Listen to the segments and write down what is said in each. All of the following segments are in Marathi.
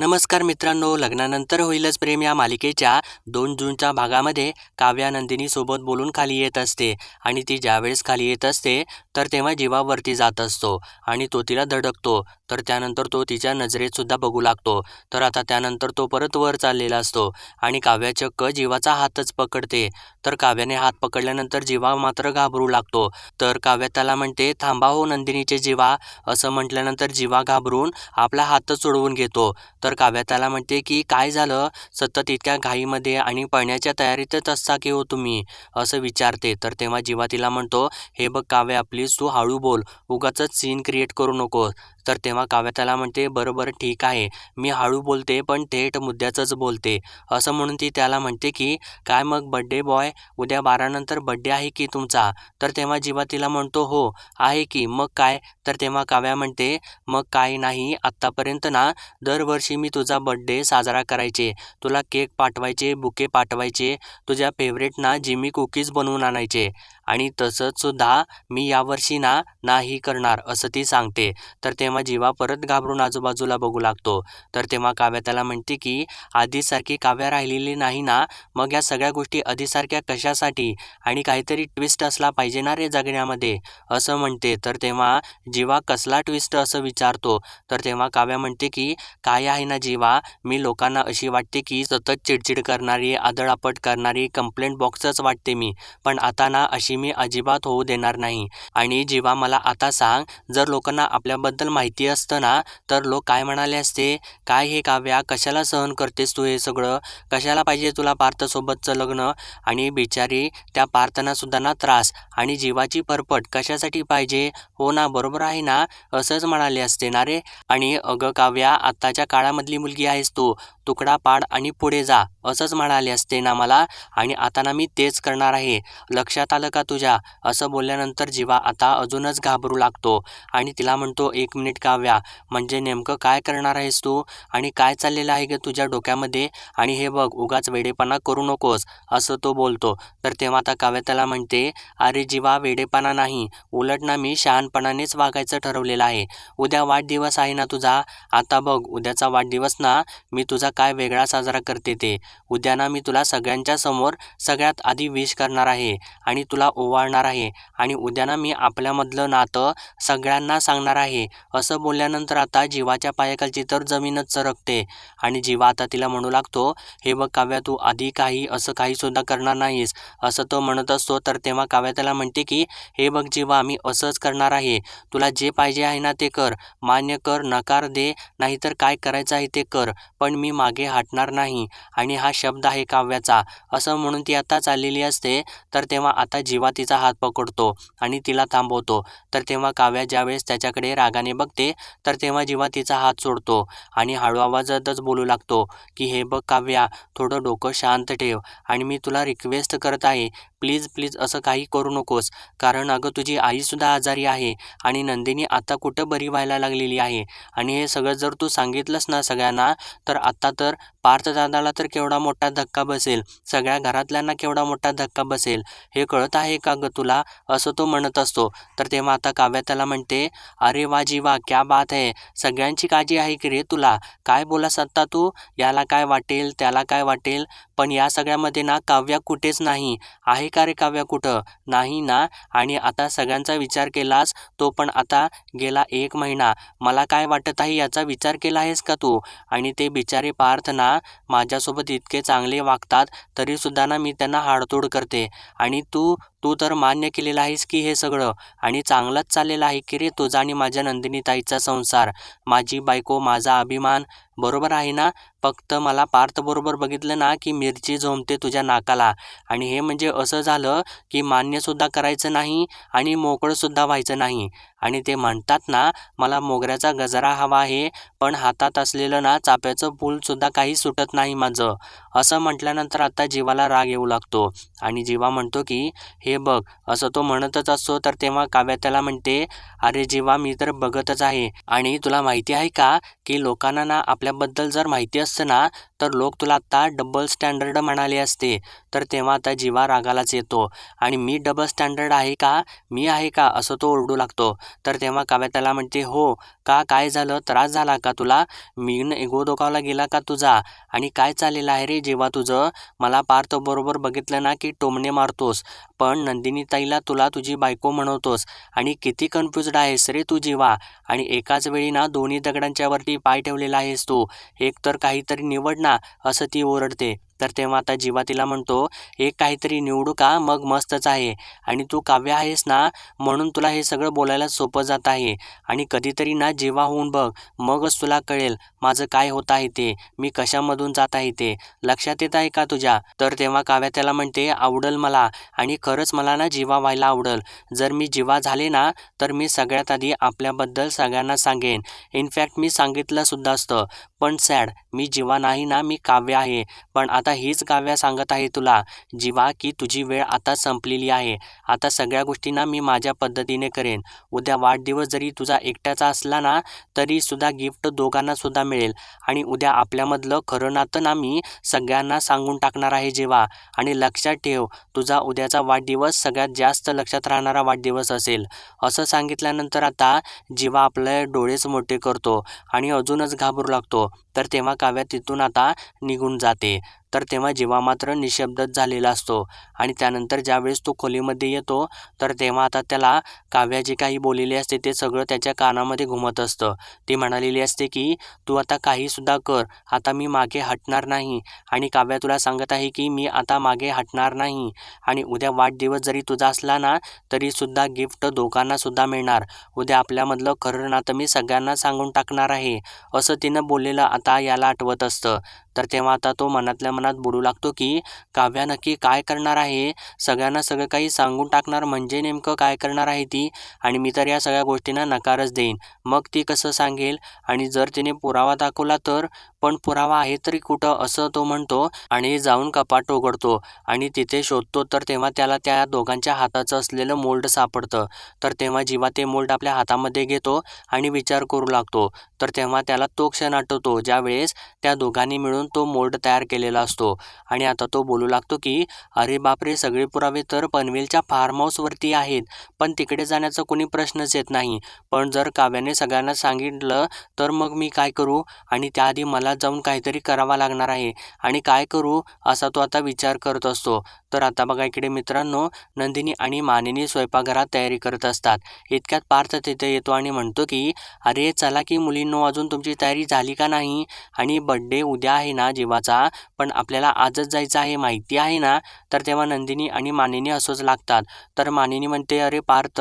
नमस्कार मित्रांनो लग्नानंतर होईलच प्रेम या मालिकेच्या दोन जूनच्या भागामध्ये काव्या नंदिनीसोबत बोलून खाली येत असते आणि ती ज्यावेळेस खाली येत असते तर तेव्हा जीवावरती जात असतो आणि तो तिला धडकतो. तर त्यानंतर तो तिच्या नजरेत सुद्धा बघू लागतो. तर आता त्यानंतर तो परत वर चाललेला असतो आणि काव्या क जीवाचा हातच पकडते. तर काव्याने हात पकडल्यानंतर जीवा मात्र घाबरू लागतो. तर काव्या त्याला म्हणते थांबा हो नंदिनीचे जीवा. असं म्हटल्यानंतर जीवा घाबरून आपला हातच सोडवून घेतो. तर काव्या त्याला म्हणते की काय झालं? सतत इतक्या घाईमध्ये आणि पळण्याच्या तयारीतच असता की हो तुम्ही? असं विचारते. तर तेव्हा जीवा तिला म्हणतो हे बघ काव्या प्लीज तू हळू बोल. उगाचच सीन क्रिएट करू नको तर तेव्हा काव्या त्याला म्हणते बरोबर ठीक आहे. मी हळू बोलते पण थेट मुद्द्याचंच बोलते. असं म्हणून ती त्याला म्हणते की काय मग बड्डे बॉय उद्या बारानंतर बड्डे आहे की तुमचा? तर तेव्हा जीवा तिला म्हणतो हो आहे की. मग काय? तर तेव्हा काव्या म्हणते मग काय नाही आत्तापर्यंत ना दरवर्षी मी तुझा बड्डे साजरा करायचे. तुला केक पाठवायचे बुके पाठवायचे. तुझ्या फेवरेट ना जिमी कुकीज बनवून आणायचे. आणि तसंच सुद्धा मी यावर्षी ना नाही करणार असं ती सांगते. तर तेव्हा जीवा परत घाबरून आजूबाजूला बघू लागतो. तर तेव्हा काव्या त्याला म्हणते की आधीसारखी काव्या राहिलेली नाही ना मग या सगळ्या गोष्टी आधीसारख्या कशासाठी? आणि काहीतरी ट्विस्ट असला पाहिजे ना रे जगण्यामध्ये असं म्हणते. तर तेव्हा जीवा कसला ट्विस्ट असं विचारतो. तर तेव्हा काव्या म्हणते की काय आहे ना जीवा मी लोकांना अशी वाटते की सतत चिडचिड करणारी आदळापट करणारी कंप्लेंट बॉक्सच वाटते मी. पण आता ना अशी मी अजिबात होऊ देणार नाही. आणि जीवा मला आता सांग जर लोकांना आपल्याबद्दल माहिती असतं ना तर लोक काय म्हणाले असते? काय हे काव्या? कशाला सहन करतेस तू हे सगळं? कशाला पाहिजे तुला पार्थसोबतचं लग्न? आणि बिचारी त्या पार्थना सुद्धा ना त्रास. आणि जीवाची परपट कशासाठी पाहिजे? हो ना बरोबर आहे ना? असंच म्हणाले असते ना रे. आणि अगं काव्या आत्ताच्या काळामधली मुलगी आहेस तू. तुकडा पाड आणि पुढे जा असंच म्हणाले असते ना मला. आणि आता ना मी तेच करणार आहे. लक्षात आलं का तुझ्या? असं बोलल्यानंतर जीवा आता अजूनच घाबरू लागतो. आणि तिला म्हणतो एक मिनिट काव्या म्हणजे नेमकं काय करणार आहेस तू? आणि काय चाललेलं आहे ग तुझ्या डोक्यामध्ये? आणि हे बघ उगाच वेडेपणा करू नकोस असं तो बोलतो. तर तेव्हा आता काव्या त्याला म्हणते अरे जीवा वेडेपणा नाही. उलट ना मी शहाणपणानेच वागायचं ठरवलेलं आहे. उद्या वाढदिवस आहे ना तुझा? आता बघ उद्याचा वाढदिवस ना मी तुझा काय वेगळा साजरा करते ते. उद्या ना मी तुला सगळ्यांच्या समोर सगळ्यात आधी विश करणार आहे आणि तुला ओवाळणार आहे आणि उद्या ना मी आपल्यामधलं नातं सगळ्यांना सांगणार आहे. असं बोलल्यानंतर आता जीवाच्या पायाखालची तर जमीनच सरकते आणि जीवा आता तिला म्हणू लागतो हे बघ काव्या तू आधी काही असं काही सुद्धा करणार नाहीस असं तो म्हणत असतो तर तेव्हा काव्या त्याला म्हणते की हे बघ जीवा मी असंच करणार आहे. तुला जे पाहिजे आहे ना ते कर. मान्य कर नकार दे नाहीतर काय करायचं आहे ते कर. पण मी मागे हटणार नाही आणि हा शब्द आहे काव्याचा. असं म्हणून ती आता चाललेली असते तर तेव्हा आता जीवा तिचा हात पकडतो आणि तिला थांबवतो. तर तेव्हा काव्या ज्यावेळेस त्याच्याकडे रागाने बघते तर तेव्हा जीवा तिचा हात सोडतो आणि हळू आवाजातच बोलू लागतो की हे बघ काव्या थोडं डोकं शांत ठेव आणि मी तुला रिक्वेस्ट करत आहे प्लीज प्लीज असं काही करू नकोस. कारण अगं तुझी आईसुद्धा आजारी आहे आणि नंदिनी आता कुठं बरी व्हायला लागलेली आहे? आणि हे सगळं जर तू सांगितलंस ना सगळ्यांना तर आत्ता तर पार्थदादाला तर केवढा मोठा धक्का बसेल. सगळ्या घरातल्यांना केवढा मोठा धक्का बसेल. हे कळत आहे का गं तुला? असं तो म्हणत असतो. तर तेव्हा आता काव्या त्याला म्हणते अरे वा जीवा क्या बात आहे सगळ्यांची काळजी आहे की रे तुला? काय बोलास आत्ता तू? याला काय वाटेल? त्याला काय वाटेल? पण या सगळ्यामध्ये ना काव्या कुठेच नाही. आहे का रे काव्या कुठं? नाही ना. आणि आता सगळ्यांचा विचार केलास तो पण आता गेला एक महिना. मला काय वाटत आहे याचा विचार केला आहेस का तू? आणि ते बिचारे पार्थ ना माझ्यासोबत इतके चांगले वागतात तरीसुद्धा ना मी त्यांना हाडतोड करते. आणि तू तू तर मान्य केलेलं आहेस की हे सगळं? आणि चांगलंच चाललेलं आहे की रे तुझा आणि माझ्या नंदिनी ताईचा संसार? माझी बायको माझा अभिमान बरोबर आहे ना? फक्त मला पार्थबरोबर बघितलं ना की मिरची झोंबते तुझ्या नाकाला. आणि हे म्हणजे असं झालं की मान्यसुद्धा करायचं नाही आणि मोकळंसुद्धा व्हायचं नाही. आणि ते म्हणतात ना मला मोगऱ्याचा गजरा हवा आहे पण हातात असलेलं ना चाप्याचं फूलसुद्धा काही सुटत नाही माझं. असं म्हटल्यानंतर आता जीवाला राग येऊ लागतो. आणि जीवा म्हणतो की हे बघ असं तो म्हणतच असतो तर तेव्हा काव्या त्याला म्हणते अरे जीवा मी तर बघतच आहे. आणि तुला माहिती आहे का की लोकांना ना आपल्याबद्दल जर माहिती असतं ना तर लोक तुला आत्ता डबल स्टँडर्ड म्हणाले असते. तर तेव्हा आता जीवा रागालाच येतो. आणि मी डबल स्टँडर्ड आहे का? मी आहे का? असं तो ओरडू लागतो. तर तेव्हा काव्या त्याला म्हणते हो का? काय झालं? त्रास झाला का तुला? मी एगो दोकावला गेला का तुझा? आणि काय चाललेलं आहे रे जेव्हा तुझं? मला पार्थ बरोबर बघितलं ना की टोमणे मारतोस. पण नंदिनीताईला तुला तुझी बायको म्हणवतोस आणि किती कन्फ्युज्ड आहेस रे तू जीवा. आणि एकाच वेळी ना दोन्ही दगडांच्या वरती पाय ठेवलेला आहेस तू. एक तर काहीतरी निवड ना असं ती ओरडते. तर तेव्हा आता जीवा तिला म्हणतो एक काहीतरी निवडू का? मग मस्तच आहे. आणि तू काव्य आहेस ना म्हणून तुला हे सगळं बोलायला सोपं जात आहे. आणि कधीतरी ना जीवा होऊन बघ मगच तुला कळेल माझं काय होत आहे ते मी कशामधून जात आहे ते. लक्षात येत आहे का तुझ्या? तर तेव्हा काव्या त्याला म्हणते आवडल मला. आणि खरंच मला ना जीवा व्हायला आवडल. जर मी जीवा झाले ना तर मी सगळ्यात आधी आपल्याबद्दल सगळ्यांना सांगेन. इनफॅक्ट मी सांगितलं सुद्धा असतं. पण सॅड मी जीवा नाही ना मी काव्य आहे. पण आता आता हीच काव्या सांगत आहे तुला. जीवा की तुझी वेळ आता संपलेली आहे. आता सगळ्या गोष्टींना मी माझ्या पद्धतीने करेन. उद्या वाढदिवस जरी तुझा एकट्याचा असला ना तरी सुद्धा गिफ्ट दोघांना सुद्धा मिळेल. आणि उद्या आपल्यामधलं खरं नातं ना मी सगळ्यांना सांगून टाकणार आहे जेव्हा आणि लक्षात ठेव तुझा उद्याचा वाढदिवस सगळ्यात जास्त लक्षात राहणारा वाढदिवस असेल. असं सांगितल्यानंतर आता जीवा आपले डोळेच मोठे करतो आणि अजूनच घाबरू लागतो. तर तेव्हा काव्या तिथून आता निघून जाते. तर तेव्हा जीवा मात्र निशब्दच झालेला असतो. आणि त्यानंतर ज्यावेळेस तो खोलीमध्ये येतो तर तेव्हा आता त्याला काव्या जे काही बोललेली असते ते सगळं त्याच्या कानामध्ये घुमत असतं. ती म्हणालेली असते की तू आता काहीसुद्धा कर. आता मी मागे हटणार नाही. आणि काव्या तुला सांगत आहे की मी आता मागे हटणार नाही. आणि उद्या वाढदिवस जरी तुझा असला ना तरीसुद्धा गिफ्ट दोघांनासुद्धा मिळणार. उद्या आपल्यामधलं खरं नातं मी सगळ्यांना सांगून टाकणार आहे. असं तिनं बोललेलं आता याला आठवत असतं. तर तेव्हा आता तो मनातल्या मनात बोलू लागतो की काव्या नक्की काय करणार आहे? सगळ्यांना सगळं काही सांगून टाकणार म्हणजे नेमकं काय करणार आहे ती? आणि मी तर या सगळ्या गोष्टींना नकारच देईन. मग ती कसं सांगेल? आणि जर तिने पुरावा दाखवला तर पण पुरावा आहे तरी कुठं असं तो म्हणतो आणि जाऊन कपाट उघडतो. आणि तिथे शोधतो तर तेव्हा त्याला त्या दोघांच्या हाताचं असलेलं मोल्ड सापडतं. तर तेव्हा जेव्हा ते मोल्ड आपल्या हातामध्ये घेतो आणि विचार करू लागतो. तर तेव्हा त्याला तो क्षण आठवतो ज्यावेळेस त्या दोघांनी मिळून तो मोल्ड तयार केलेला असतो. आणि आता तो बोलू लागतो की अरे बापरे सगळे पुरावे तर पनवेलच्या फार्म हाऊसवरती आहेत. पण तिकडे जाण्याचा कोणी प्रश्नच येत नाही. पण जर काव्याने सगळ्यांना सांगितलं तर मग मी काय करू? आणि त्याआधी मला जाऊन काहीतरी करावा लागणार आहे. आणि काय करू? असा तो आता विचार करत असतो. तर आता बघा इकडे मित्रांनो नंदिनी आणि मानिनी स्वयंपाकघरात तयारी करत असतात. इतक्यात पार्थ तिथे येतो आणि म्हणतो की अरे चला की मुलींनो अजून तुमची तयारी झाली का नाही? आणि बड्डे उद्या आहे ना जीवाचा पण आपल्याला आजच जायचं आहे माहिती आहे ना? तर तेव्हा नंदिनी आणि मानिनी असंच लागतात. तर मानिनी म्हणते अरे पार्थ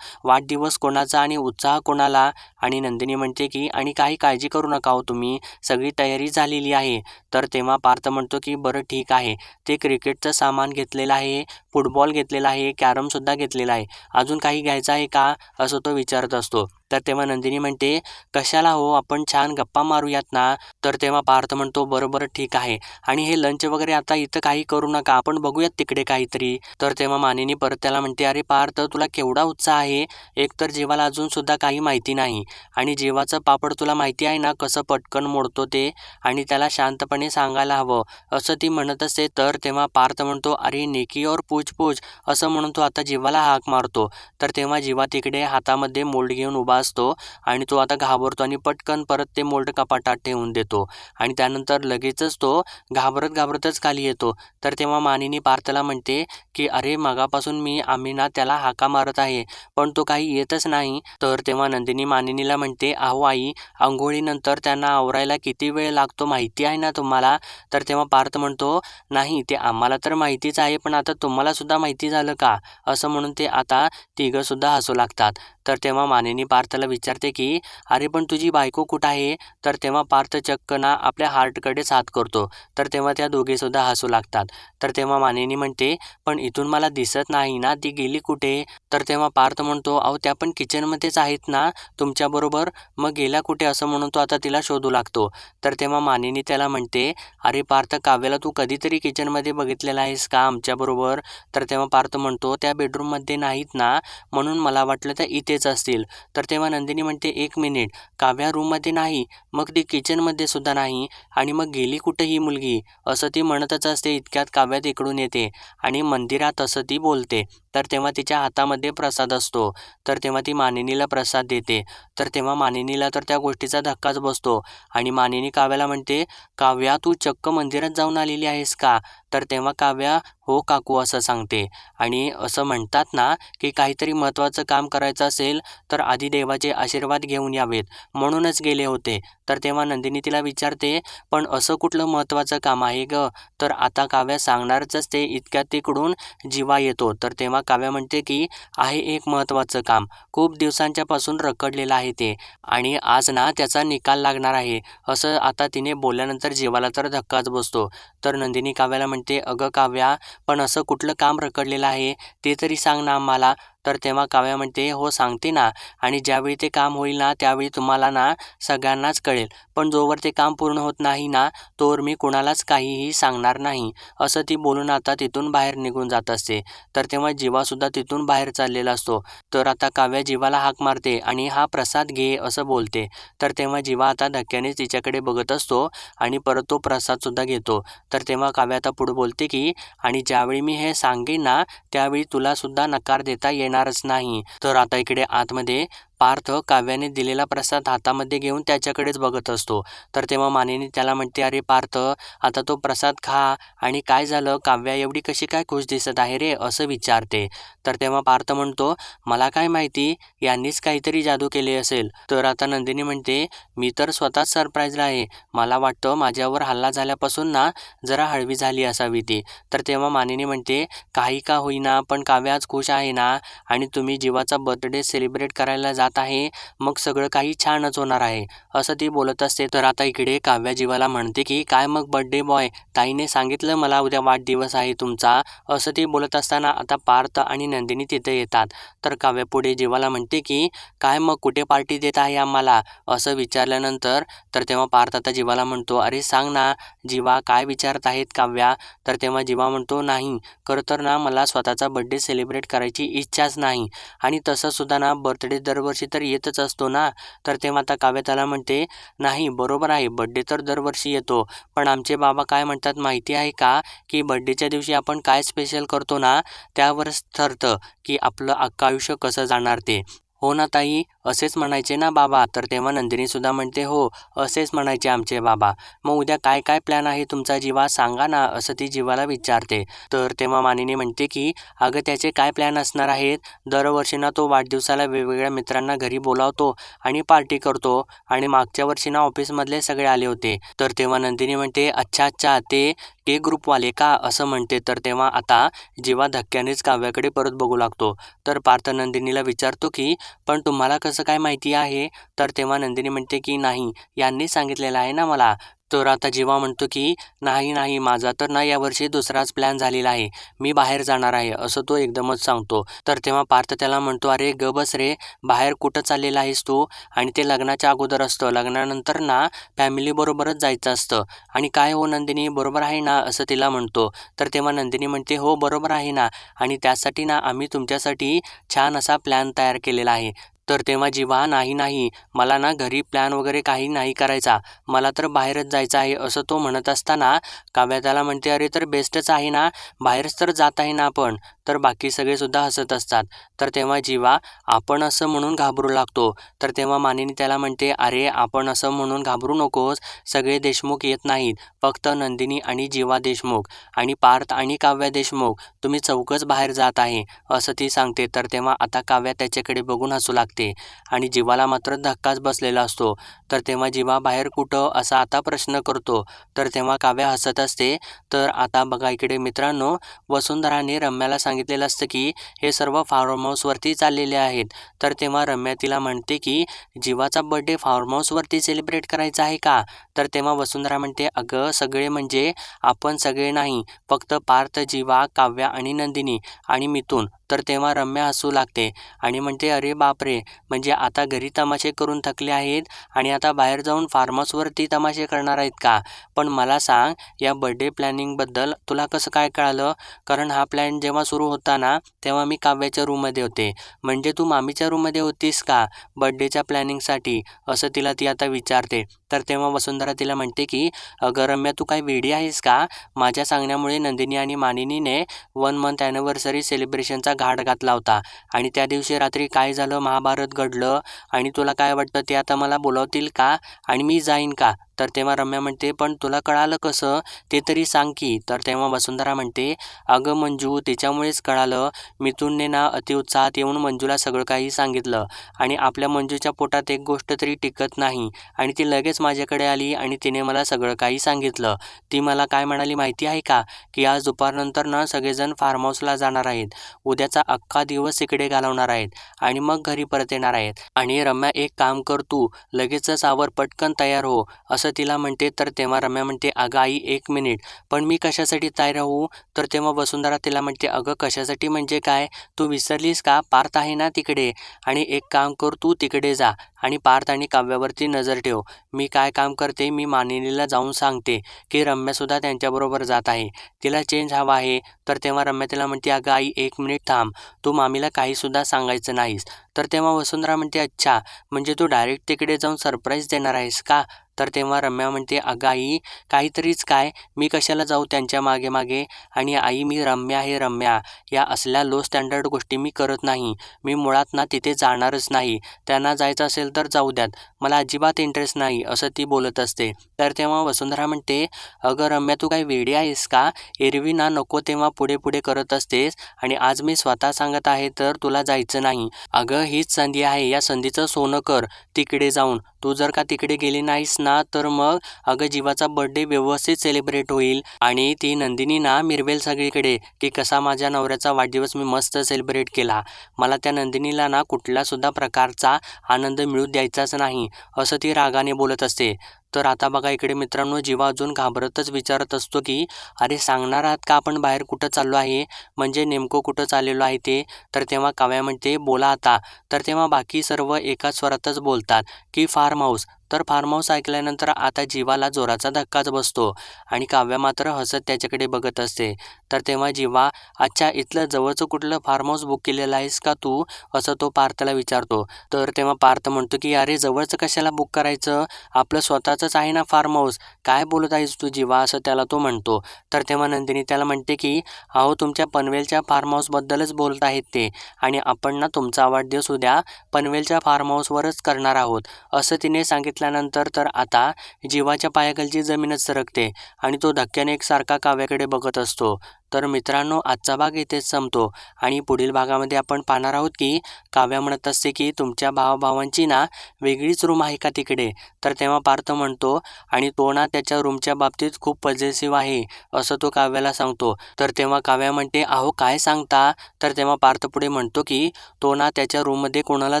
वाढदिवस कोणाचा आणि उत्साह कोणाला? आणि नंदिनी म्हणते की आणि काही काळजी करू नका हो तुम्ही सगळी तयारी झालेली आहे. तर तेव्हा पार्थ म्हणतो की बरं ठीक आहे. ते क्रिकेटचं सामान घेतलेला आहे. फुटबॉल घेतलेला आहे कॅरमसुद्धा घेतलेला आहे. अजून काही घ्यायचं आहे का असं तो विचारत असतो. तर तेव्हा नंदिनी म्हणते कशाला हो आपण छान गप्पा मारूयात ना? तर तेव्हा पार्थ म्हणतो बरोबर ठीक आहे. आणि हे लंच वगैरे आता इथं काही करू नका आपण बघूयात तिकडे काहीतरी. तर तेव्हा मानिनी परत त्याला म्हणते अरे पार्थ तुला केवढा उत्साह आहे. एक तर जीवाला अजून सुद्धा काही माहिती नाही. आणि जीवाचं पापड तुला माहिती आहे ना कसं पटकन मोडतो ते? आणि त्याला शांतपणे सांगायला हवं. असं ती म्हणत असते तर तेव्हा पार्थ म्हणतो अरे नेकी और पूछ पूछ असं म्हणून तो आता जीवाला हाक मारतो. तर तेव्हा जीवा तिकडे हातामध्ये मोल्ड घेऊन उभा असतो आणि तो आता घाबरतो आणि पटकन परत ते मोल्ड कपाटात ठेवून देतो. आणि त्यानंतर लगेचच तो घाबरत घाबरतच खाली येतो. तर तेव्हा मानिनी पार्थला म्हणते की अरे मगापासून मी आम्ही ना त्याला हाका मारत आहे पण तो काही येतच नाही. तर तेव्हा नंदिनी मानिनीला म्हणते अहो आई आंघोळीनंतर त्यांना आवरायला किती वेळ लागतो माहिती आहे ना तुम्हाला? तर तेव्हा पार्थ म्हणतो नाही ते आम्हाला तर माहितीच आहे पण आता तुम्हाला सुद्धा माहिती झालं का? असं म्हणून ते आता तिघंसुद्धा हसू लागतात. तर तेव्हा मानेनी पार्थला विचारते की अरे पण तुझी बायको कुठं आहे? तर तेव्हा पार्थ चक्क ना आपल्या हार्टकडेच हात करतो. तर तेव्हा त्या दोघेसुद्धा हसू लागतात. तर तेव्हा मानेनी म्हणते पण इथून मला दिसत नाही ना ती गेली कुठे? तर तेव्हा पार्थ म्हणतो अहो त्या पण किचनमध्येच आहेत ना तुमच्याबरोबर मग गेला कुठे? असं म्हणून तो आता तिला शोधू लागतो. तर तेव्हा मानेनी त्याला म्हणते अरे पार्थ काव्याला तू कधीतरी किचनमध्ये बघितलेला आहेस का आमच्याबरोबर तर तेव्हा पार्थ म्हणतो त्या बेडरूममध्ये नाहीत ना म्हणून मला वाटलं त्या इथेच असतील. तर तेव्हा नंदिनी म्हणते एक मिनिट काव्या रूममध्ये नाही मग ती किचनमध्ये सुद्धा नाही आणि मग गेली कुठे ही मुलगी? असं ती म्हणतच असते इतक्यात काव्या तिकडून येते आणि मंदिरात असं ती बोलते. तर तेव्हा तिच्या हातामध्ये प्रसाद असतो. तर तेव्हा ती मानिनीला प्रसाद देते. तर तेव्हा मानिनीला तर त्या गोष्टीचा धक्काच बसतो. आणि मानिनी काव्याला म्हणते काव्या तू चक्क मंदिरात जाऊन आलेली आहेस का? तर तेव्हा काव्या हो काकू असं सांगते. आणि असं म्हणतात ना की काहीतरी महत्त्वाचं काम करायचं असेल तर आधी देवाचे आशीर्वाद घेऊन यावेत. म्हणूनच गेले होते. तर तेव्हा नंदिनी तिला विचारते पण असं कुठलं महत्त्वाचं काम आहे ग? तर आता काव्या सांगणारच असते इतक्यात तिकडून जीवा येतो. तर तेव्हा काव्या म्हणते की आहे एक महत्त्वाचं काम. खूप दिवसांच्यापासून रखडलेलं आहे ते. आणि आज ना त्याचा निकाल लागणार आहे. असं आता तिने बोलल्यानंतर जीवाला तर धक्काच बसतो. तर नंदिनी काव्याला म्हणते अगं काव्या पण असं कुठलं काम रखडलेलं आहे? ते तरी सांग ना आम्हाला. तर तेव्हा काव्या म्हणते हो सांगते ना. आणि ज्यावेळी ते काम होईल ना त्यावेळी तुम्हाला ना सगळ्यांनाच कळेल. पण जोवर ते काम पूर्ण होत नाही ना तोवर मी कुणालाच काहीही सांगणार नाही. असं ती बोलून आता तिथून बाहेर निघून जात असते. तर तेव्हा जीवासुद्धा तिथून बाहेर चाललेला असतो. तर आता काव्या जीवाला हाक मारते आणि हा प्रसाद घे असं बोलते. तर तेव्हा जीवा आता धक्क्याने तिच्याकडे बघत असतो आणि परत तो प्रसादसुद्धा घेतो. तर तेव्हा काव्या आता पुढे बोलते की आणि ज्यावेळी मी हे सांगेन ना त्यावेळी तुलासुद्धा नकार देता येणारच नाही. तर आता इकडे आतमध्ये पार्थ काव्याने दिलेला प्रसाद हातामध्ये घेऊन त्याच्याकडेच बघत असतो. तर तेव्हा मानेने त्याला म्हणते अरे पार्थ आता तो प्रसाद खा आणि काय झालं? काव्या एवढी कशी काय खुश दिसत आहे रे? असं विचारते. तर तेव्हा पार्थ म्हणतो मला काय माहिती? यांनीच काहीतरी जादू केली असेल. तर आता नंदिनी म्हणते मी तर स्वतःच सरप्राईजला आहे. मला वाटतं माझ्यावर हल्ला झाल्यापासून ना जरा हळवी झाली असावी ती. तर तेव्हा मानेने म्हणते काही का होईना पण काव्या आज खुश आहे ना? आणि तुम्ही जीवाचा बर्थडे सेलिब्रेट करायला जा जात आहे. मग सगळं काही छानच होणार आहे. असं ती बोलत असते. तर आता इकडे काव्या जीवाला म्हणते की काय मग बड्डे बॉय ताईने सांगितलं मला उद्या वाढदिवस आहे तुमचा. असं ती बोलत असताना आता पार्थ आणि नंदिनी तिथे येतात. तर काव्या पुढे जीवाला म्हणते की काय मग कुठे पार्टी देत आहे आम्हाला? असं विचारल्यानंतर तर तेव्हा पार्थ आता जीवाला म्हणतो अरे सांग ना जीवा काय विचारत आहेत काव्या? तर तेव्हा जीवा म्हणतो नाही खरं तर ना मला स्वतःचा बड्डे सेलिब्रेट करायची इच्छाच नाही. आणि तसंसुद्धा ना बर्थडे दरवर्षी तर येतच असतो ना? तर तेव्हा आता काव्या त्याला म्हणते नाही बरोबर आहे बड्डे तर दरवर्षी येतो. पण आमचे बाबा काय म्हणतात माहिती आहे का? की बड्डेच्या दिवशी आपण काय स्पेशल करतो ना? त्यावरच ठरतं की आपलं अख्खं आयुष्य कसं जाणार ते. हो ना ताई असेच म्हणायचे ना बाबा. तर तेव्हा नंदिनीसुद्धा म्हणते हो असेच म्हणायचे आमचे बाबा. मग उद्या काय काय प्लॅन आहे तुमचा जीवा? सांगा ना असं ती जीवाला विचारते. तर तेव्हा मानिनी म्हणते की अगं त्याचे काय प्लॅन असणार आहेत? दरवर्षी ना तो वाढदिवसाला वेगवेगळ्या मित्रांना घरी बोलावतो आणि पार्टी करतो आणि मागच्या वर्षी ना ऑफिसमधले सगळे आले होते. तर तेव्हा नंदिनी म्हणते अच्छा अच्छा ते के ग्रुपवाले का? असं म्हणते. तर तेव्हा आता जीवा धक्क्यानेच काव्याकडे परत बघू लागतो. तर पार्थ नंदिनीला विचारतो की पण तुम्हाला कसं काय माहिती आहे? तर तेव्हा नंदिनी म्हणते की नाही यांनी सांगितलेलं आहे ना मला तर आता जीवा म्हणतो की नाही नाही माझा तर ना यावर्षी दुसराच प्लॅन झालेला आहे. मी बाहेर जाणार आहे असं तो एकदमच सांगतो. तर तेव्हा पार्थ त्याला म्हणतो अरे ग बस रे बाहेर कुठं चाललेला आहेस तू? आणि ते लग्नाच्या अगोदर असतं. लग्नानंतर ना फॅमिलीबरोबरच जायचं असतं. आणि काय हो नंदिनी बरोबर आहे ना? असं तिला म्हणतो. तर तेव्हा नंदिनी म्हणते हो बरोबर आहे ना. आणि त्यासाठी ना आम्ही तुमच्यासाठी छान असा प्लॅन तयार केलेला आहे. तर तेव्हा जीवा नाही नाही. मला ना घरी प्लॅन वगैरे काही नाही करायचा. मला तर बाहेरच जायचं आहे असं तो म्हणत असताना काव्या त्याला म्हणते अरे तर बेस्टच आहे ना. बाहेरच तर जात आहे ना आपण. तर बाकी सगळेसुद्धा हसत असतात. तर तेव्हा जीवा आपण असं म्हणून घाबरू लागतो. तर तेव्हा मानिनी त्याला म्हणते अरे आपण असं म्हणून घाबरू नकोस. सगळे देशमुख येत नाहीत. फक्त नंदिनी आणि जीवा देशमुख आणि पार्थ आणि काव्या देशमुख. तुम्ही चौकच बाहेर जात आहे असं ती सांगते. तर तेव्हा आता काव्या त्याच्याकडे बघून हसू लागते आणि जीवाला मात्र धक्काच बसलेला असतो. तर तेव्हा जीवा बाहेर कुठं? असा आता प्रश्न करतो. तर तेव्हा काव्या हसत असते. तर आता बघा इकडे मित्रांनो वसुंधराने रम्याला सांगितलेलं असतं की हे सर्व फार्म हाऊसवरती चाललेले आहेत. तर तेव्हा रम्या तिला म्हणते की जीवाचा बड्डे फार्म हाऊसवरती सेलिब्रेट करायचा आहे का? तर तेव्हा वसुंधरा म्हणते अगं सगळे म्हणजे आपण सगळे नाही फक्त पार्थ जीवा काव्या आणि नंदिनी आणि मिथून. तर तेव्हा रम्या हसू लागते आणि म्हणते अरे बापरे! म्हणजे आता घरी तमाशे करून थकले आहेत आणि आता बाहेर जाऊन फार्म हाऊसवरती तमाशे करणार आहेत का? पण मला सांग या बड्डे प्लॅनिंगबद्दल तुला कसं काय कळालं? कारण हा प्लॅन जेव्हा सुरू होता ना तेव्हा मी काव्याच्या रूममध्ये होते. म्हणजे तू मामीच्या रूममध्ये होतीस का बड्डेच्या प्लॅनिंगसाठी? असं तिला ती आता विचारते. तर तेव्हा वसुंधरा तिला म्हणते की अगं रम्या तू काय वेडी आहेस का? माझ्या सांगण्यामुळे नंदिनी आणि मानिनीने वन मंथ ॲनिव्हर्सरी सेलिब्रेशनचा घाट घातला होता. आणि त्या दिवशी रात्री काय झालं? महाभारत घडलं. आणि तुला काय वाटतं? ते आता मला बोलावतील का? आणि मी जाईन का? तर तेव्हा रम्या म्हणते पण तुला कळालं कसं? ते तरी सांग की. तर तेव्हा वसुंधरा म्हणते अगं मंजू त्याच्यामुळेच कळालं. मिथूनने ना अतिउत्साहात येऊन मंजूला सगळं काही सांगितलं. आणि आपल्या मंजूच्या पोटात एक गोष्ट तरी टिकत नाही. आणि ती लगेच माझ्याकडे आली आणि तिने मला सगळं काही सांगितलं. ती मला काय म्हणाली माहिती आहे का? की आज दुपारनंतर ना सगळेजण फार्म हाऊसला जाणार आहेत. उद्याचा अख्खा दिवस इकडे घालवणार आहेत. आणि मग घरी परत येणार आहेत. आणि रम्या एक काम कर तू. लगेचच आवर पटकन तयार हो. असं तिला म्हणते तर तेव्हा रम्या म्हणते अगं आई एक मिनिट. पण मी कशासाठी तयार होऊ तर तेव्हा वसुंधरा तिला म्हणते अगं कशासाठी म्हणजे काय? तू विसरलीस का? पार्थ आहे ना तिकडे. आणि एक काम कर तू तिकडे जा. आणि पार्थ आणि काव्यावरती नजर ठेव. मी काय काम करते मी मानिनीला जाऊन सांगते की रम्यासुद्धा त्यांच्याबरोबर जात आहे. तिला चेंज हवा आहे. तर तेव्हा रम्या तिला म्हणते अगं आई एक मिनिट थांब. तू मामीला काहीसुद्धा सांगायचं नाहीस. तर तेव्हा वसुंधरा म्हणते अच्छा. म्हणजे तू डायरेक्ट तिकडे जाऊन सरप्राईज देणार आहेस का? तर तेव्हा रम्या म्हणते अगं आई काहीतरीच काय. मी कशाला जाऊ त्यांच्या मागे मागे? आणि आई मी रम्या आहे रम्या. या असल्या लो स्टँडर्ड गोष्टी मी करत नाही. मी मुळात ना तिथे जाणारच नाही. त्यांना जायचं असेल तर जाऊ द्यात. मला अजिबात इंटरेस्ट नाही असं ती बोलत असते. तर तेव्हा वसुंधरा म्हणते अगं रम्या तू काही वेडी आहेस का? एरवी ना नको तेव्हा पुढे पुढे करत असतेस. आणि आज मी स्वतः सांगत आहे तर तुला जायचं नाही. अगं हीच संधी आहे. या संधीचं सोनं कर. तिकडे जाऊन. तू जर का तिकडे गेली नाहीस ना तर मग अगं जीवाचा बर्थडे व्यवस्थित सेलिब्रेट होईल. आणि ती नंदिनी ना मिरवेल सगळीकडे की कसा माझ्या नवऱ्याचा वाढदिवस मी मस्त सेलिब्रेट केला. मला त्या नंदिनीला ना कुठल्यासुद्धा प्रकारचा आनंद मिळू द्यायचाच नाही असं ती रागाने बोलत असते. तर आता बघा इकडे मित्रांनो जीवा अजून घाबरतच विचारत असतो की अरे सांगणार आहात का आपण बाहेर कुठं चाललो आहे? म्हणजे नेमकं कुठं चाललेलो आहे ते? तर तेव्हा काव्या म्हणते बोला आता. तर तेव्हा बाकी सर्व एकाच स्वरातच बोलतात की फार्म हाऊस. तर फार्म हाऊस ऐकल्यानंतर आता जीवाला जोराचा धक्काच बसतो आणि काव्या मात्र हसत त्याच्याकडे बघत असते. तर तेव्हा जीवा अच्छा इथलं जवळचं कुठलं फार्म हाऊस बुक केलेलं आहेस का तू? असं तो पार्थला विचारतो. तर तेव्हा पार्थ म्हणतो की अरे जवळचं कशाला बुक करायचं? आपलं स्वतःचंच आहे ना फार्म हाऊस काय बोलत आहेस तू जीवा? असं त्याला तो म्हणतो. तर तेव्हा नंदिनी त्याला म्हणते की अहो तुमच्या पनवेलच्या फार्म हाऊसबद्दलच बोलत आहेत ते आणि आपण ना तुमचा वाढदिवस उद्या पनवेलच्या फार्म हाऊसवरच करणार आहोत असं तिने घेतल्यानंतर तर आता जीवाच्या पायाखालची जमीनच सरकते आणि तो धक्क्याने एकसारखा काव्याकडे बघत असतो. तर मित्रांनो आजचा भाग इथेच संपतो आणि पुढील भागामध्ये आपण पाहणार आहोत की काव्या म्हणत असते की तुमच्या भावाभावांची ना वेगळीच रूम आहे का तिकडे? तर तेव्हा पार्थ म्हणतो आणि तो ना त्याच्या रूमच्या बाबतीत खूप पॉझिटिव्ह आहे असं तो काव्याला सांगतो. तर तेव्हा काव्या म्हणते अहो काय सांगता? तर तेव्हा पार्थ पुढे म्हणतो की तो ना त्याच्या रूममध्ये कोणाला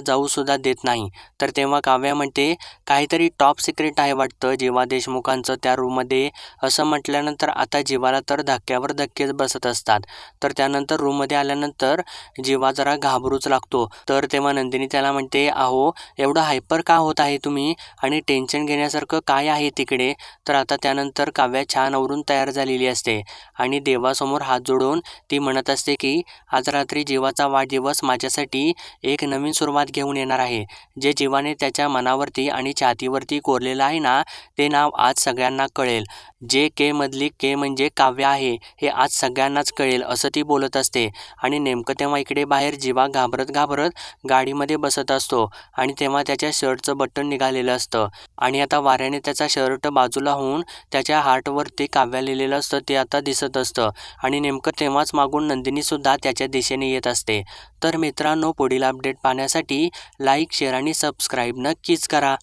जाऊसुद्धा देत नाही. तर तेव्हा काव्या म्हणते काहीतरी टॉप सिक्रेट आहे वाटतं जीवा देशमुखांचं त्या रूममध्ये असं म्हटल्यानंतर आता जीवाला तर धक्क्यावर धक्केच बसत असतात. तर त्यानंतर रूममध्ये आल्यानंतर जीवा जरा घाबरूच लागतो. तर तेव्हा नंदिनी त्याला म्हणते अहो एवढं हायपर का होत आहे तुम्ही? आणि टेन्शन घेण्यासारखं काय आहे तिकडे? तर आता त्यानंतर काव्या छान आवरून तयार झालेली असते. आणि देवासमोर हात जोडून ती म्हणत असते की आज रात्री जीवाचा वाढदिवस माझ्यासाठी एक नवीन सुरुवात घेऊन येणार आहे. जे जीवाने त्याच्या मनावरती आणि छातीवरती कोरलेलं आहे ना ते नाव आज सगळ्यांना कळेल. जे के मधली के म्हणजे काव्य आहे हे आज सगळ्या सगळ्यांनाच कळेल असं ती बोलत असते. आणि नेमकं तेव्हा इकडे बाहेर जीवा घाबरत घाबरत गाडीमध्ये बसत असतो आणि तेव्हा त्याच्या शर्टचं बटन निघालेलं असतं. आणि आता वाऱ्याने त्याचा शर्ट बाजूला होऊन त्याच्या हार्टवर ते काव्या लिहिलेलं असतं ते आता दिसत असतं. आणि नेमकं तेव्हाच मागून नंदिनीसुद्धा त्याच्या दिशेने येत असते. तर मित्रांनो पुढील अपडेट पाहण्यासाठी लाईक शेअर आणि सबस्क्राईब नक्कीच करा.